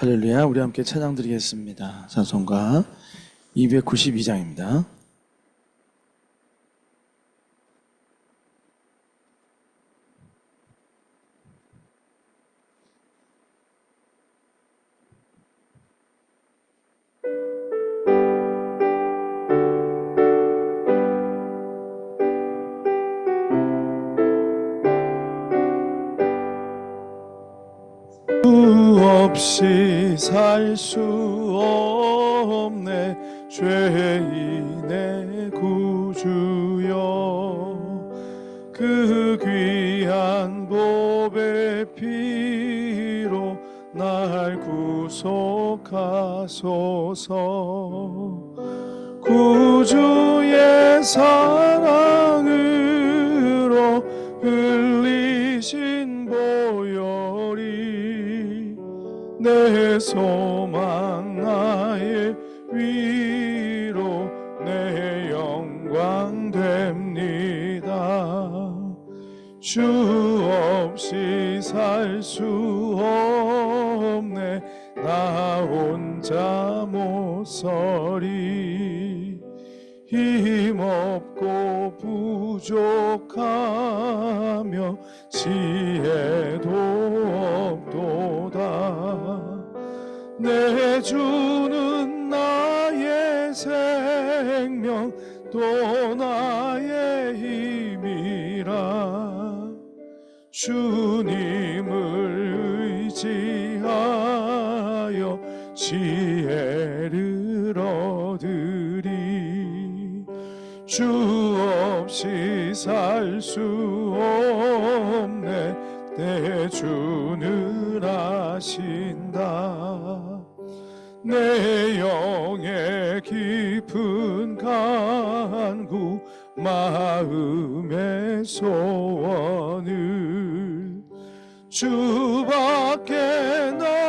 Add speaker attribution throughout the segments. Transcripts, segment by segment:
Speaker 1: 할렐루야. 우리 함께 찬양 드리겠습니다. 찬송가 292장입니다. 살 수 없네. 죄인의 구주여 그 귀한 보배 피로 날 구속하소서. 구주의 사랑으로 흘 내 소망 나의 위로 내 영광 됩니다. 주 없이 살 수 없네. 나 혼자 못 서리. 힘없고 부족하며 지혜도 없 도다 내 주는 나의 생명 또 나의 힘이라. 주님을 의지하여 지혜를 얻으리. 주 없이 살 수 없네 내 주는 아신다. 내 영의 깊은 간구 마음의 소원을 주밖에 나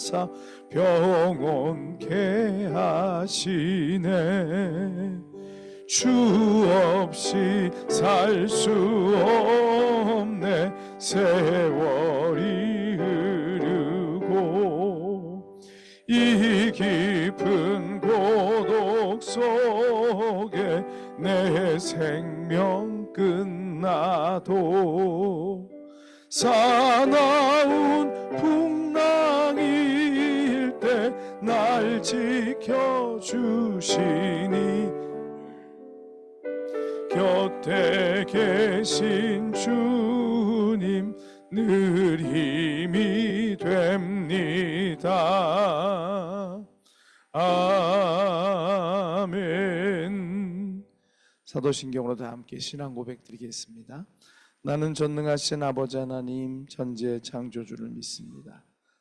Speaker 1: 하사 병원케 하시네. 주 없이 살 수 없네. 세월이 흐르고 이 깊은 고독 속에 내 생명 끝나도 사나운 때 날 지켜주시니 곁에 계신 주님 늘 힘이 됩니다. 아멘. 사도신경으로 다 함께 신앙 고백 드리겠습니다. 나는 전능하신 아버지 하나님 전지의 창조주를 믿습니다.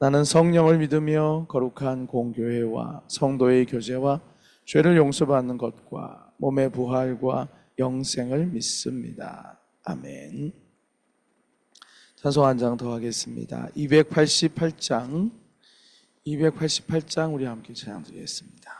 Speaker 1: 나는 성령을 믿으며 거룩한 공교회와 성도의 교제와 죄를 용서받는 것과 몸의 부활과 영생을 믿습니다. 아멘. 찬송 한 장 더 하겠습니다. 288장 288장 우리 함께 찬양 드리겠습니다.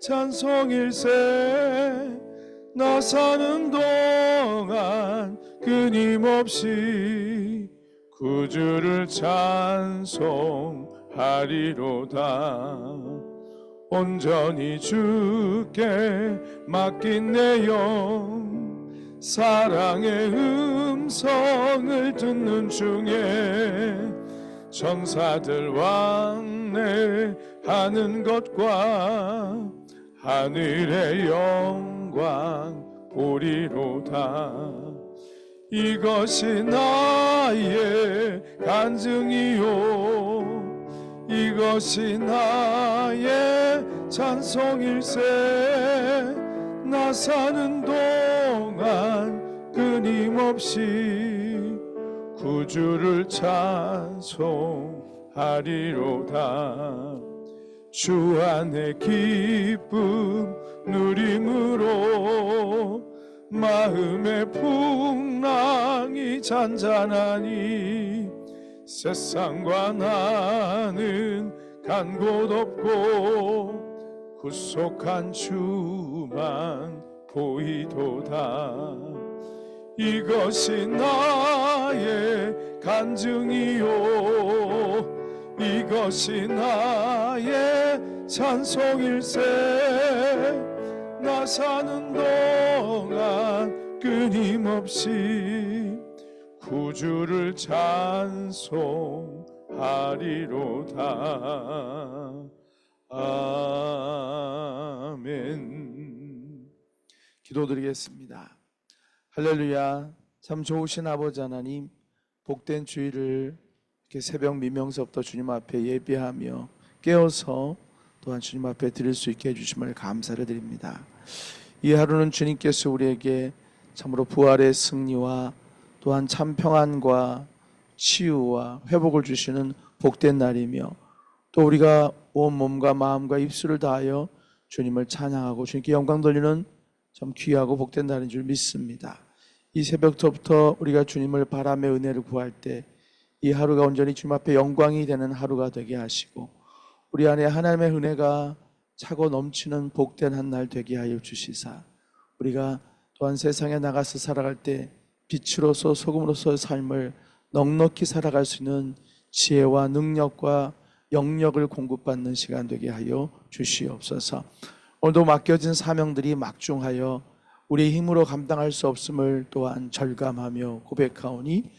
Speaker 1: 찬송일세 나 사는 동안 끊임없이 구주를 찬송하리로다. 온전히 주께 맡긴 내 영 사랑의 음성을 듣는 중에 천사들 왕래하는 것과 하늘의 영광 보리로다. 이것이 나의 간증이요. 이것이 나의 찬송일세. 나 사는 동안 끊임없이 구주를 찬송하리로다 주 안에 기쁨 누림으로 마음의 풍랑이 잔잔하니 세상과 나는 간 곳 없고 구속한 주만 보이도다. 이것이 나의 간증이요 이것이 나의 찬송일세. 나 사는 동안 끊임없이 구주를 찬송하리로다. 아멘. 기도드리겠습니다. 할렐루야. 참 좋으신 아버지 하나님 복된 주일을 이렇게 새벽 미명서부터 주님 앞에 예배하며 깨어서 또한 주님 앞에 드릴 수 있게 해주심을 감사를 드립니다. 이 하루는 주님께서 우리에게 참으로 부활의 승리와 또한 참 평안과 치유와 회복을 주시는 복된 날이며 또 우리가 온 몸과 마음과 입술을 다하여 주님을 찬양하고 주님께 영광 돌리는 참 귀하고 복된 날인 줄 믿습니다. 이 새벽부터 우리가 주님을 바람의 은혜를 구할 때 이 하루가 온전히 주님 앞에 영광이 되는 하루가 되게 하시고 우리 안에 하나님의 은혜가 차고 넘치는 복된 한 날 되게 하여 주시사 우리가 또한 세상에 나가서 살아갈 때 빛으로서 소금으로서의 삶을 넉넉히 살아갈 수 있는 지혜와 능력과 영역을 공급받는 시간 되게 하여 주시옵소서. 오늘도 맡겨진 사명들이 막중하여 우리의 힘으로 감당할 수 없음을 또한 절감하며 고백하오니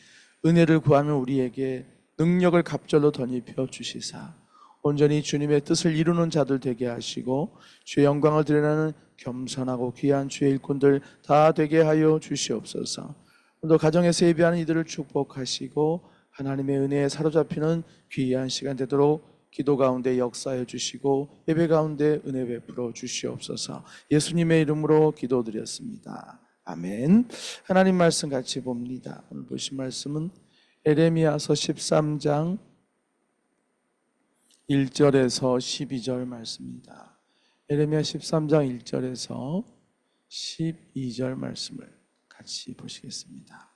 Speaker 1: 은혜를 구하는 우리에게 능력을 갑절로 덧입혀 주시사 온전히 주님의 뜻을 이루는 자들 되게 하시고 주의 영광을 드러내는 겸손하고 귀한 주의 일꾼들 다 되게 하여 주시옵소서. 오늘도 가정에서 예배하는 이들을 축복하시고 하나님의 은혜에 사로잡히는 귀한 시간 되도록 기도 가운데 역사해 주시고 예배 가운데 은혜 베풀어 주시옵소서. 예수님의 이름으로 기도드렸습니다. 아멘. 하나님 말씀 같이 봅니다. 오늘 보신 말씀은 에레미야서 13장 1절에서 12절 말씀입니다. 에레미야 13장 1절에서 12절 말씀을 같이 보시겠습니다.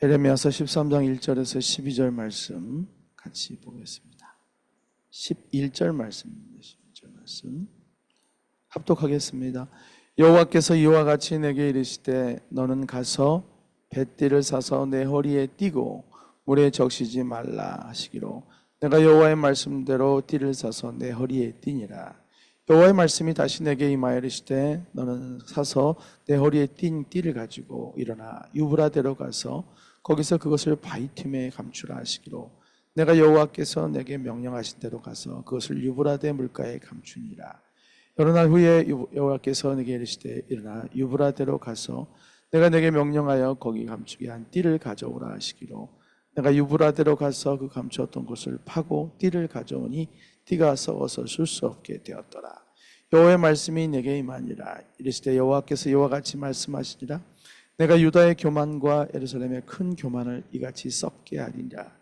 Speaker 1: 에레미야서 13장 1절에서 12절 말씀 같이 보겠습니다. 11절 말씀입니다. 11절 말씀 합독하겠습니다. 여호와께서 이와 같이 내게 이르시되 너는 가서 뱃띠를 사서 내 허리에 띠고 물에 적시지 말라 하시기로 내가 여호와의 말씀대로 띠를 사서 내 허리에 띠니라 여호와의 말씀이 다시 내게 임하여 이르시되 너는 사서 내 허리에 띈 띠를 가지고 일어나 유브라데로 가서 거기서 그것을 바이팀에 감추라 하시기로 내가 여호와께서 내게 명령하신 대로 가서 그것을 유브라데 물가에 감추니라. 여러 날 후에 여호와께서 내게 이르시되 일어나 유브라데로 가서 내가 내게 명령하여 거기 감추게 한 띠를 가져오라 하시기로. 내가 유브라데로 가서 그 감추었던 곳을 파고 띠를 가져오니 띠가 썩어서 쓸 수 없게 되었더라. 여호와의 말씀이 내게 임하니라. 이르시되 여호와께서 이와 같이 말씀하시니라. 내가 유다의 교만과 예루살렘의 큰 교만을 이같이 썩게 하리라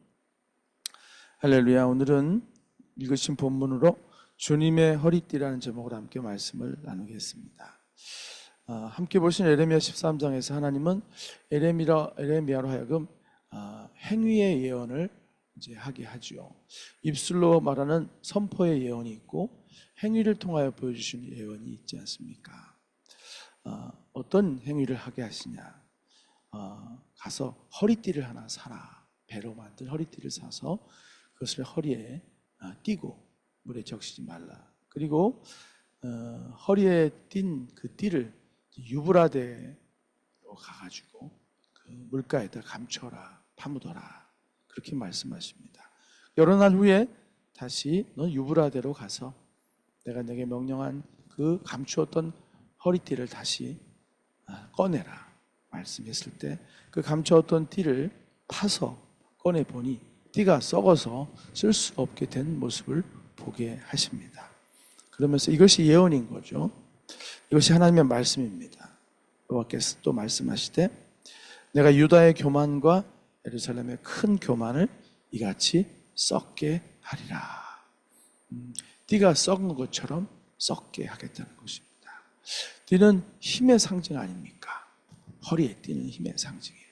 Speaker 1: 할렐루야. 오늘은 읽으신 본문으로 주님의 허리띠라는 제목으로 함께 말씀을 나누겠습니다. 아, 함께 보신 에레미야 13장에서 하나님은 에레미라, 에레미야로 하여금 아, 행위의 예언을 이제 하게 하지요. 입술로 말하는 선포의 예언이 있고 행위를 통하여 보여주시는 예언이 있지 않습니까? 아, 어떤 행위를 하게 하시냐? 아, 가서 허리띠를 하나 사라. 배로 만든 허리띠를 사서 그것을 허리에 아, 띠고 물에 적시지 말라. 그리고 어, 허리에 띈 그 띠를 유브라데로 가가지고 그 물가에다 감춰라, 파묻어라 그렇게 말씀하십니다. 여러 날 후에 다시 너 유브라데로 가서 내가 내게 명령한 그 감추었던 허리띠를 다시 아, 꺼내라 말씀했을 때 그 감추었던 띠를 파서 꺼내 보니 띠가 썩어서 쓸 수 없게 된 모습을 보게 하십니다. 그러면서 이것이 예언인 거죠. 이것이 하나님의 말씀입니다. 여호와께서 또 말씀하시되 내가 유다의 교만과 예루살렘의 큰 교만을 이같이 썩게 하리라. 음, 띠가 썩은 것처럼 썩게 하겠다는 것입니다. 띠는 힘의 상징 아닙니까? 허리에 띠는 힘의 상징이에요.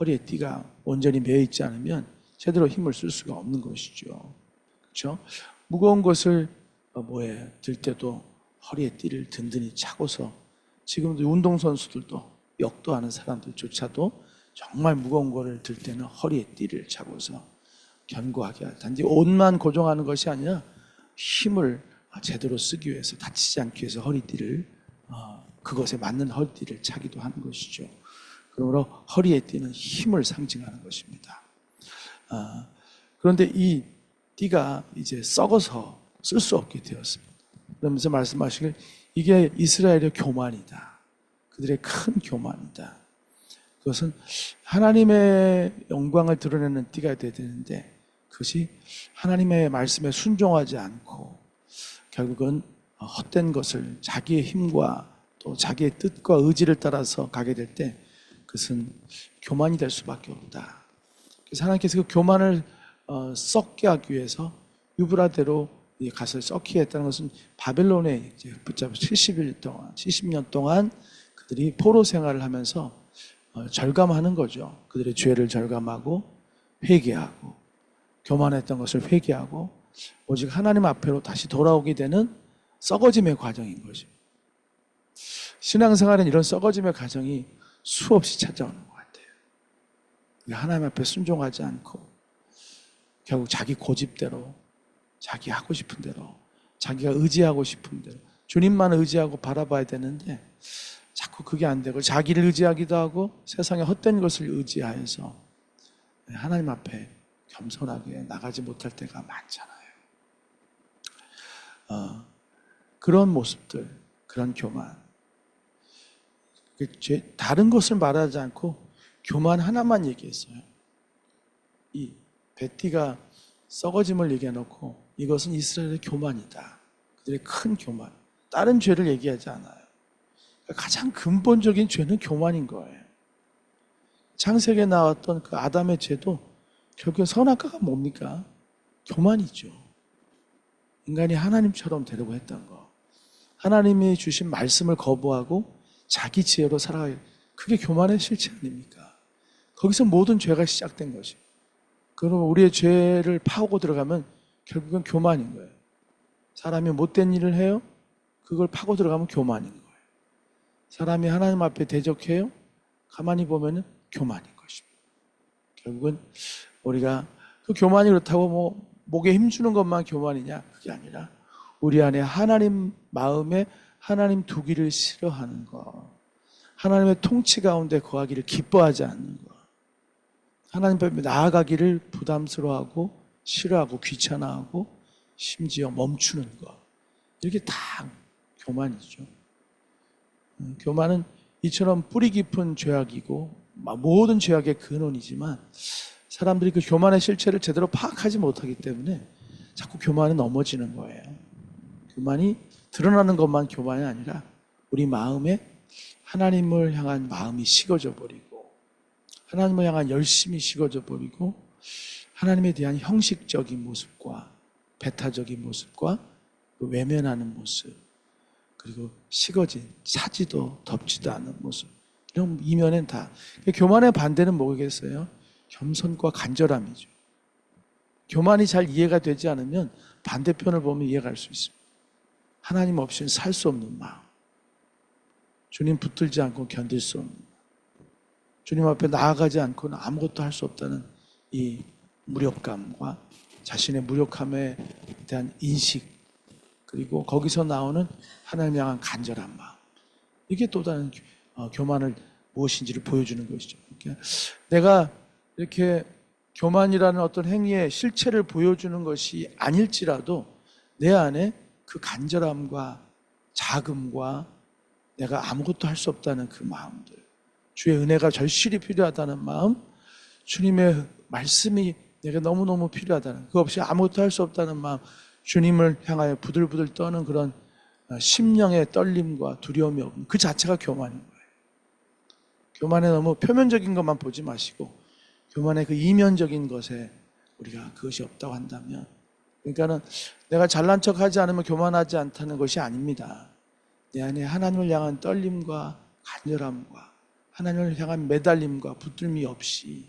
Speaker 1: 허리에 띠가 온전히 매어 있지 않으면 제대로 힘을 쓸 수가 없는 것이죠. 그렇죠? 무거운 것을 어, 뭐에 들 때도 허리에 띠를 든든히 차고서 지금도 운동 선수들도 역도 하는 사람들조차도 정말 무거운 거를 들 때는 허리에 띠를 차고서 견고하게. 단지 옷만 고정하는 것이 아니라 힘을 제대로 쓰기 위해서 다치지 않기 위해서 허리띠를 어, 그것에 맞는 허리띠를 차기도 하는 것이죠. 그러므로 허리에 띠는 힘을 상징하는 것입니다. 아, 그런데 이 띠가 이제 썩어서 쓸 수 없게 되었습니다. 그러면서 말씀하시길 이게 이스라엘의 교만이다. 그들의 큰 교만이다. 그것은 하나님의 영광을 드러내는 띠가 되어야 되는데 그것이 하나님의 말씀에 순종하지 않고 결국은 헛된 것을 자기의 힘과 또 자기의 뜻과 의지를 따라서 가게 될 때 그것은 교만이 될 수밖에 없다. 그래서 하나님께서 그 교만을 어, 썩게 하기 위해서 유브라데로 가서 썩게 했다는 것은 바벨론에 이제 붙잡아 70일 동안, 70년 동안 그들이 포로 생활을 하면서 어, 절감하는 거죠. 그들의 죄를 절감하고 회개하고 교만했던 것을 회개하고 오직 하나님 앞으로 다시 돌아오게 되는 썩어짐의 과정인 것입니다. 신앙생활은 이런 썩어짐의 과정이 수없이 찾아오는 것 같아요. 하나님 앞에 순종하지 않고 결국 자기 고집대로 자기 하고 싶은 대로 자기가 의지하고 싶은 대로 주님만 의지하고 바라봐야 되는데 자꾸 그게 안 되고 자기를 의지하기도 하고 세상의 헛된 것을 의지하여서 하나님 앞에 겸손하게 나가지 못할 때가 많잖아요. 어, 그런 모습들, 그런 교만. 그 다른 것을 말하지 않고 교만 하나만 얘기했어요. 이 베티가 썩어짐을 얘기해 놓고 이것은 이스라엘의 교만이다. 그들의 큰 교만. 다른 죄를 얘기하지 않아요. 가장 근본적인 죄는 교만인 거예요. 창세기에 나왔던 그 아담의 죄도 결국엔 선악과가 뭡니까? 교만이죠. 인간이 하나님처럼 되려고 했던 거. 하나님이 주신 말씀을 거부하고 자기 지혜로 살아가요. 그게 교만의 실체 아닙니까? 거기서 모든 죄가 시작된 것이. 그러면 우리의 죄를 파고 들어가면 결국은 교만인 거예요. 사람이 못된 일을 해요? 그걸 파고 들어가면 교만인 거예요. 사람이 하나님 앞에 대적해요? 가만히 보면은 교만인 것입니다. 결국은 우리가 그 교만이 그렇다고 뭐 목에 힘주는 것만 교만이냐? 그게 아니라 우리 안에 하나님 마음에 하나님 두기를 싫어하는 것, 하나님의 통치 가운데 거하기를 기뻐하지 않는 것, 하나님 앞에 나아가기를 부담스러워하고 싫어하고 귀찮아하고 심지어 멈추는 것, 이렇게 다 교만이죠. 음, 교만은 이처럼 뿌리 깊은 죄악이고 모든 죄악의 근원이지만 사람들이 그 교만의 실체를 제대로 파악하지 못하기 때문에 자꾸 교만에 넘어지는 거예요. 교만이 드러나는 것만 교만이 아니라 우리 마음에 하나님을 향한 마음이 식어져 버리고 하나님을 향한 열심이 식어져 버리고 하나님에 대한 형식적인 모습과 배타적인 모습과 그 외면하는 모습 그리고 식어진 차지도 덥지도 않은 모습 이런 이면엔 다 교만의 반대는 뭐겠어요? 겸손과 간절함이죠. 교만이 잘 이해가 되지 않으면 반대편을 보면 이해가 갈수 있습니다. 하나님 없이는 살 수 없는 마음. 주님 붙들지 않고 견딜 수 없는 마음. 주님 앞에 나아가지 않고는 아무것도 할 수 없다는 이 무력감과 자신의 무력함에 대한 인식 그리고 거기서 나오는 하나님 향한 간절한 마음. 이게 또 다른 교- 어, 교만을 무엇인지를 보여주는 것이죠. 그러니까 내가 이렇게 교만이라는 어떤 행위의 실체를 보여주는 것이 아닐지라도 내 안에 그 간절함과 자금과 내가 아무것도 할 수 없다는 그 마음들, 주의 은혜가 절실히 필요하다는 마음, 주님의 말씀이 내가 너무너무 필요하다는, 그 없이 아무것도 할 수 없다는 마음, 주님을 향하여 부들부들 떠는 그런 어, 심령의 떨림과 두려움이 없는 그 자체가 교만인 거예요. 교만에 너무 표면적인 것만 보지 마시고 교만의 그 이면적인 것에 우리가 그것이 없다고 한다면 그러니까는 내가 잘난 척 하지 않으면 교만하지 않다는 것이 아닙니다. 내 안에 하나님을 향한 떨림과 간절함과 하나님을 향한 매달림과 붙들미 없이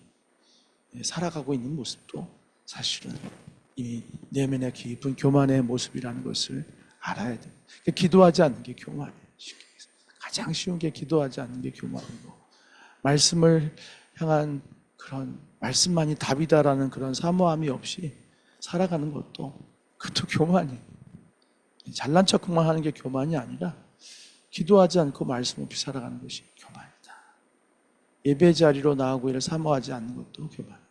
Speaker 1: 예, 살아가고 있는 모습도 사실은 이미 내면의 깊은 교만의 모습이라는 것을 알아야 돼요. 그러니까 기도하지 않는 게 교만이에요. 가장 쉬운 게 기도하지 않는 게 교만이고 말씀을 향한 그런 말씀만이 답이다라는 그런 사모함이 없이 살아가는 것도 그것도 교만이에요. 잘난 척만 하는 게 교만이 아니라 기도하지 않고 말씀 없이 살아가는 것이 교만이다. 예배 자리로 나오고 이를 사모하지 않는 것도 교만이다.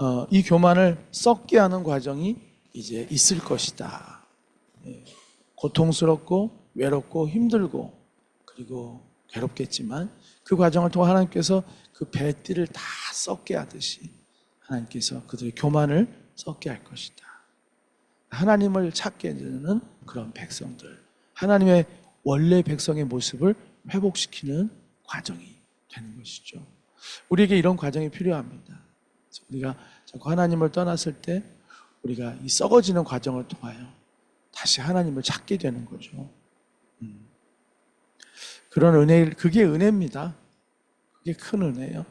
Speaker 1: 어, 이 교만을 썩게 하는 과정이 이제 있을 것이다. 예, 고통스럽고 외롭고 힘들고 그리고 괴롭겠지만 그 과정을 통해 하나님께서 그 배띠를 다 썩게 하듯이 하나님께서 그들의 교만을 썩게 할 것이다. 하나님을 찾게 되는 그런 백성들, 하나님의 원래 백성의 모습을 회복시키는 과정이 되는 것이죠. 우리에게 이런 과정이 필요합니다. 우리가 자꾸 하나님을 떠났을 때 우리가 이 썩어지는 과정을 통하여 다시 하나님을 찾게 되는 거죠. 음. 그런 은혜, 그게 은혜입니다. 그게 큰 은혜예요.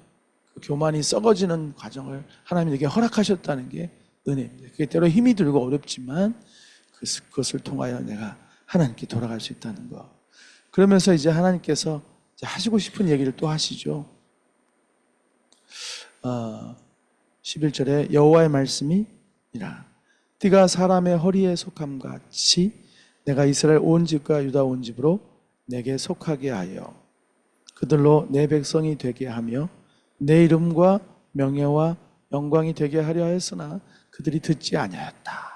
Speaker 1: 그 교만이 썩어지는 과정을 하나님에게 허락하셨다는 게 은혜입니다. 그게 때로 힘이 들고 어렵지만 그- 그것을 통하여 내가 하나님께 돌아갈 수 있다는 거. 그러면서 이제 하나님께서 하시고 싶은 얘기를 또 하시죠. 어, 11절에 여호와의 말씀이 이라 띠가 사람의 허리에 속함 같이 내가 이스라엘 온 집과 유다 온 집으로 내게 속하게 하여 그들로 내 백성이 되게 하며 내 이름과 명예와 영광이 되게 하려 했으나 그들이 듣지 아니하였다.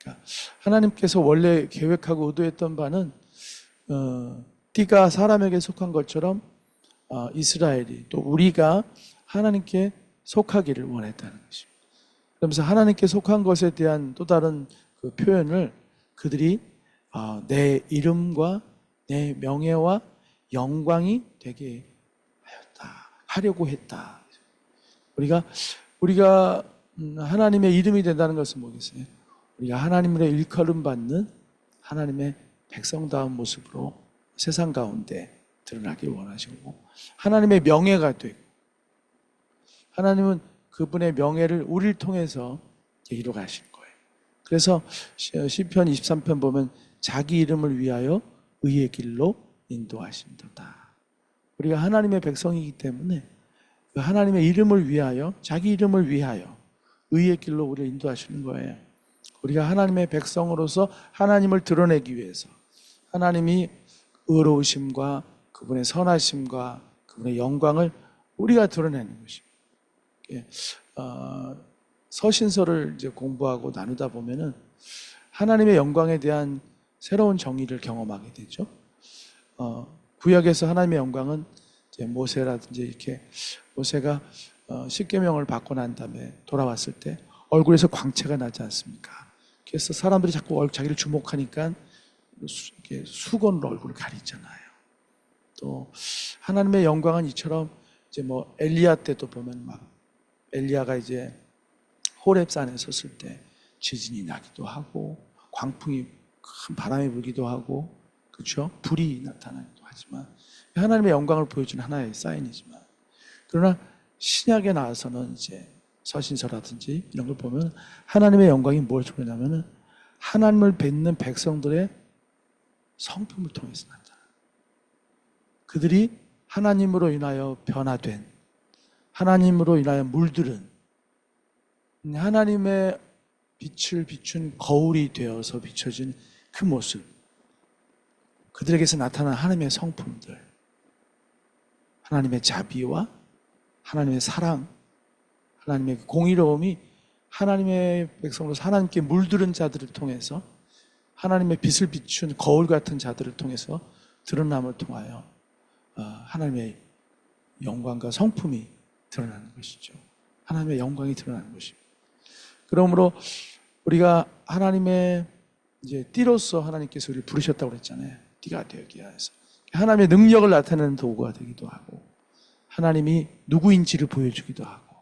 Speaker 1: 그러니까 하나님께서 원래 계획하고 의도했던 바는 어, 띠가 사람에게 속한 것처럼 어, 이스라엘이 또 우리가 하나님께 속하기를 원했다는 것입니다. 그러면서 하나님께 속한 것에 대한 또 다른 그 표현을 그들이 어, 내 이름과 내 명예와 영광이 되게 하였다. 하려고 했다. 우리가 우리가 음, 하나님의 이름이 된다는 것은 뭐겠어요? 우리가 하나님의 일컬음 받는 하나님의 백성다운 모습으로 세상 가운데 드러나길 원하시고 하나님의 명예가 되고 하나님은 그분의 명예를 우리를 통해서 이루어 가실 거예요. 그래서 시- 시편 23편 보면 자기 이름을 위하여 의의 길로 인도하신도다. 우리가 하나님의 백성이기 때문에 그 하나님의 이름을 위하여 자기 이름을 위하여 의의 길로 우리를 인도하시는 거예요. 우리가 하나님의 백성으로서 하나님을 드러내기 위해서 하나님이 의로우심과 그분의 선하심과 그분의 영광을 우리가 드러내는 것입니다. 예, 어, 서신서를 이제 공부하고 나누다 보면은 하나님의 영광에 대한 새로운 정의를 경험하게 되죠. 어, 구약에서 하나님의 영광은 모세라든지 이렇게 모세가 어, 십계명을 받고 난 다음에 돌아왔을 때 얼굴에서 광채가 나지 않습니까? 그래서 사람들이 자꾸 얼- 자기를 주목하니까 수, 수건으로 얼굴을 가리잖아요. 또 하나님의 영광은 이처럼 이제 뭐 엘리야 때도 보면 막 엘리야가 이제 호렙산에 섰을 때 지진이 나기도 하고 광풍이 큰 바람이 불기도 하고 그렇죠? 불이 나타나기도 하지만 하나님의 영광을 보여주는 하나의 사인이지만 그러나 신약에 나와서는 이제 서신서라든지 이런 걸 보면 하나님의 영광이 뭘 보냐면은 하나님을 뵙는 백성들의 성품을 통해서 나타나. 그들이 하나님으로 인하여 변화된 하나님으로 인하여 물들은 하나님의 빛을 비춘 거울이 되어서 비춰진 그 모습. 그들에게서 나타난 하나님의 성품들. 하나님의 자비와 하나님의 사랑, 하나님의 그 공의로움이 하나님의 백성으로서 하나님께 물들은 자들을 통해서 하나님의 빛을 비춘 거울 같은 자들을 통해서 드러남을 통하여 어, 하나님의 영광과 성품이 드러나는 것이죠. 하나님의 영광이 드러나는 것입니다. 그러므로 우리가 하나님의 이제 띠로서 하나님께서 우리를 부르셨다고 그랬잖아요. 띠가 되기야 해서 하나님의 능력을 나타내는 도구가 되기도 하고 하나님이 누구인지를 보여주기도 하고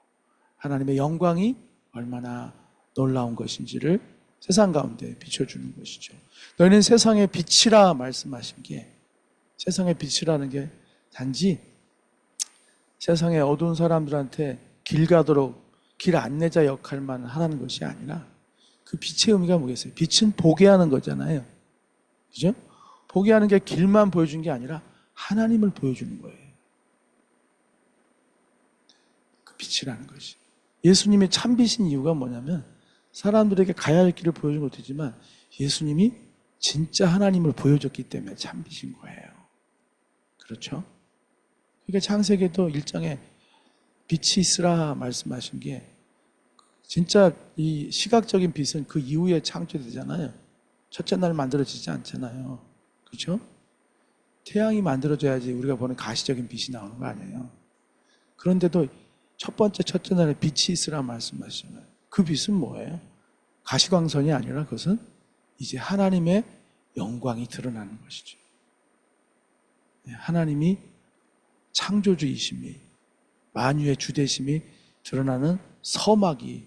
Speaker 1: 하나님의 영광이 얼마나 놀라운 것인지를 세상 가운데 비춰주는 것이죠. 너희는 세상의 빛이라 말씀하신 게 세상의 빛이라는 게 단지 세상의 어두운 사람들한테 길 가도록 길 안내자 역할만 하라는 것이 아니라 그 빛의 의미가 뭐겠어요? 빛은 보게 하는 거잖아요. 그죠? 보게 하는 게 길만 보여준 게 아니라 하나님을 보여주는 거예요. 그 빛이라는 것이. 예수님이 참빛인 이유가 뭐냐면 사람들에게 가야 할 길을 보여준 것도 있지만 예수님이 진짜 하나님을 보여줬기 때문에 참빛인 거예요. 그렇죠? 그러니까 창세기도 일장에 빛이 있으라 말씀하신 게 진짜 이 시각적인 빛은 그 이후에 창조되잖아요. 첫째 날 만들어지지 않잖아요. 그렇죠? 태양이 만들어져야지 우리가 보는 가시적인 빛이 나오는 거 아니에요. 그런데도 첫 번째 첫째 날에 빛이 있으라 말씀하시잖아요. 그 빛은 뭐예요? 가시광선이 아니라 그것은 이제 하나님의 영광이 드러나는 것이죠. 네, 하나님이 창조주이심이 만유의 주대심이 드러나는 서막이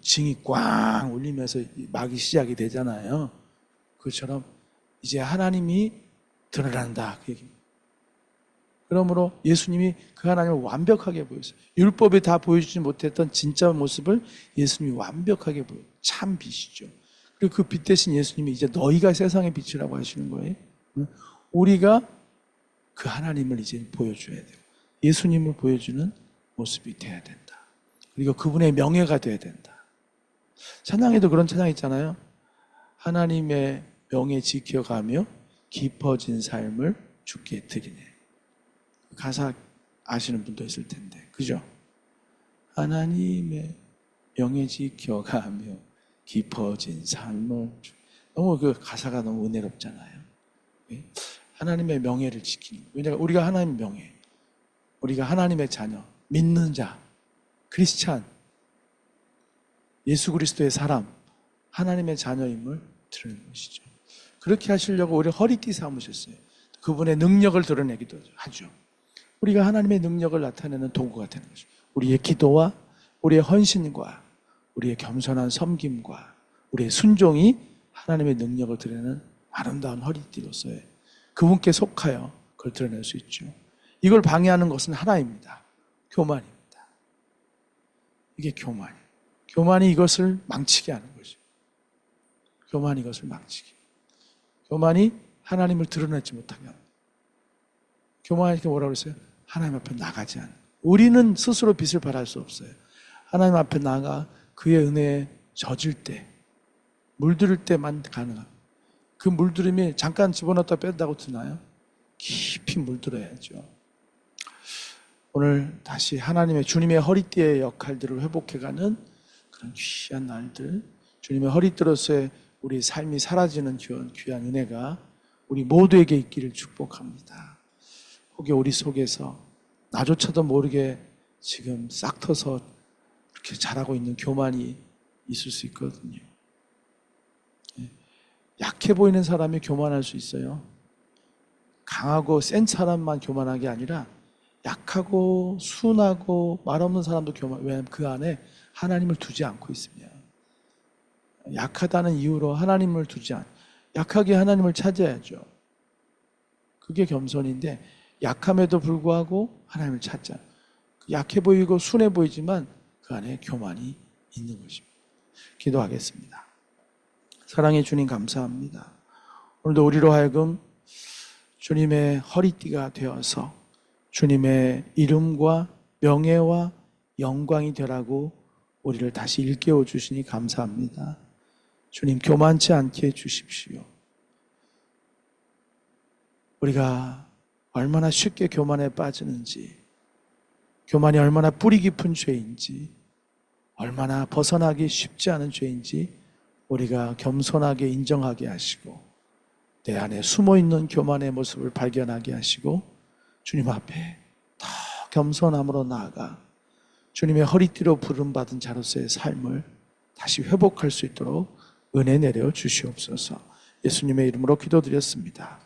Speaker 1: 징이 꽝 울리면서 막이 시작이 되잖아요. 그처럼 이제 하나님이 드러난다 그 얘기입니다. 그러므로 예수님이 그 하나님을 완벽하게 보였어요. 율법이 다 보여주지 못했던 진짜 모습을 예수님이 완벽하게 보여. 참 빛이죠. 그리고 그 빛 대신 예수님이 이제 너희가 세상의 빛이라고 하시는 거예요. 우리가 그 하나님을 이제 보여줘야 돼요. 예수님을 보여주는 모습이 돼야 된다. 그리고 그분의 명예가 돼야 된다. 찬양에도 그런 찬양 있잖아요. 하나님의 명예 지켜가며 깊어진 삶을 주께 드리네. 가사 아시는 분도 있을 텐데, 그죠? 하나님의 명예 지켜가며 깊어진 삶을 주- 너무 그 가사가 너무 은혜롭잖아요. 예? 하나님의 명예를 지키는. 왜냐하면 우리가 하나님의 명예, 우리가 하나님의 자녀, 믿는 자, 크리스찬, 예수 그리스도의 사람, 하나님의 자녀임을 드러내는 것이죠. 그렇게 하시려고 우리 허리띠 삼으셨어요. 그분의 능력을 드러내기도 하죠. 우리가 하나님의 능력을 나타내는 도구가 되는 것이죠. 우리의 기도와 우리의 헌신과 우리의 겸손한 섬김과 우리의 순종이 하나님의 능력을 드러내는 아름다운 허리띠로서의 그분께 속하여 그걸 드러낼 수 있죠. 이걸 방해하는 것은 하나입니다. 교만입니다. 이게 교만이에요. 교만이 이것을 망치게 하는 거죠. 교만이 이것을 망치게. 교만이 하나님을 드러내지 못하게 합니다. 교만하니까 뭐라고 그랬어요? 하나님 앞에 나가지 않는. 우리는 스스로 빛을 발할 수 없어요. 하나님 앞에 나가 그의 은혜에 젖을 때, 물들을 때만 가능합니다. 그 물들음이 잠깐 집어넣었다 뺀다고 드나요? 깊이 물들어야죠. 오늘 다시 하나님의 주님의 허리띠의 역할들을 회복해가는 그런 귀한 날들, 주님의 허리띠로서의 우리 삶이 사라지는 귀한, 귀한 은혜가 우리 모두에게 있기를 축복합니다. 혹여 우리 속에서 나조차도 모르게 지금 싹 터서 이렇게 자라고 있는 교만이 있을 수 있거든요. 약해 보이는 사람이 교만할 수 있어요. 강하고 센 사람만 교만한 게 아니라 약하고 순하고 말 없는 사람도 교만. 왜냐하면 그 안에 하나님을 두지 않고 있으면 약하다는 이유로 하나님을 두지 않. 약하게 하나님을 찾아야죠. 그게 겸손인데 약함에도 불구하고 하나님을 찾자. 약해 보이고 순해 보이지만 그 안에 교만이 있는 것입니다. 기도하겠습니다. 사랑의 주님 감사합니다. 오늘도 우리로 하여금 주님의 허리띠가 되어서 주님의 이름과 명예와 영광이 되라고 우리를 다시 일깨워 주시니 감사합니다. 주님 교만치 않게 해 주십시오. 우리가 얼마나 쉽게 교만에 빠지는지, 교만이 얼마나 뿌리 깊은 죄인지, 얼마나 벗어나기 쉽지 않은 죄인지 우리가 겸손하게 인정하게 하시고 내 안에 숨어 있는 교만의 모습을 발견하게 하시고 주님 앞에 더 겸손함으로 나아가 주님의 허리띠로 부름받은 자로서의 삶을 다시 회복할 수 있도록 은혜 내려 주시옵소서. 예수님의 이름으로 기도드렸습니다.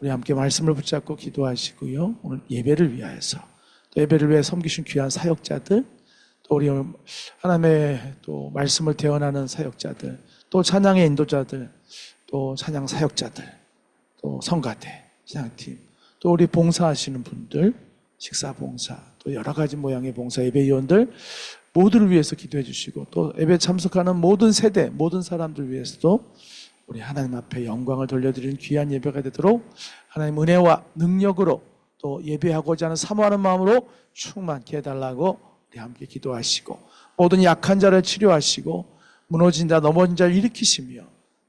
Speaker 1: 우리 함께 말씀을 붙잡고 기도하시고요. 오늘 예배를 위하여서 또 예배를 위해 섬기신 귀한 사역자들 또 우리 하나님의 또 말씀을 대언하는 사역자들, 또 찬양의 인도자들, 또 찬양 사역자들, 또 성가대, 찬양팀, 또 우리 봉사하시는 분들, 식사 봉사, 또 여러 가지 모양의 봉사 예배 위원들 모두를 위해서 기도해 주시고 또 예배 참석하는 모든 세대, 모든 사람들 위해서도 우리 하나님 앞에 영광을 돌려드리는 귀한 예배가 되도록 하나님 은혜와 능력으로 또 예배하고자 하는 사모하는 마음으로 충만케 해달라고 우리 함께 기도하시고 모든 약한 자를 치료하시고 무너진 자 넘어진 자를 일으키시며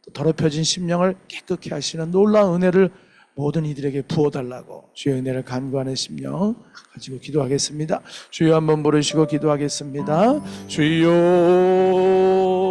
Speaker 1: 또 더럽혀진 심령을 깨끗게 하시는 놀라운 은혜를 모든 이들에게 부어달라고 주의 은혜를 간구하는 심령 가지고 기도하겠습니다. 주여 한번 부르시고 기도하겠습니다. 주여